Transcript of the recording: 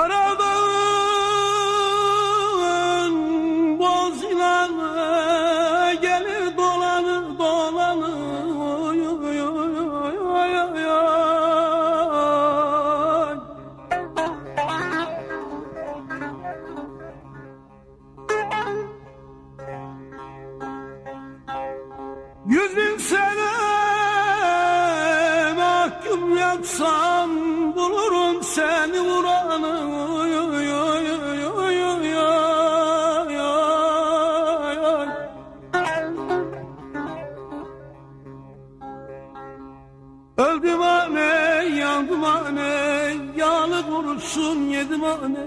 Karadağın ilanı gelir dolanır dolanır oy, oy, oy, oy, oy, oy. Yüz bin sene mahkum yatsam Vurdum ane, yandım ane, yağlı kurutsun yedim ane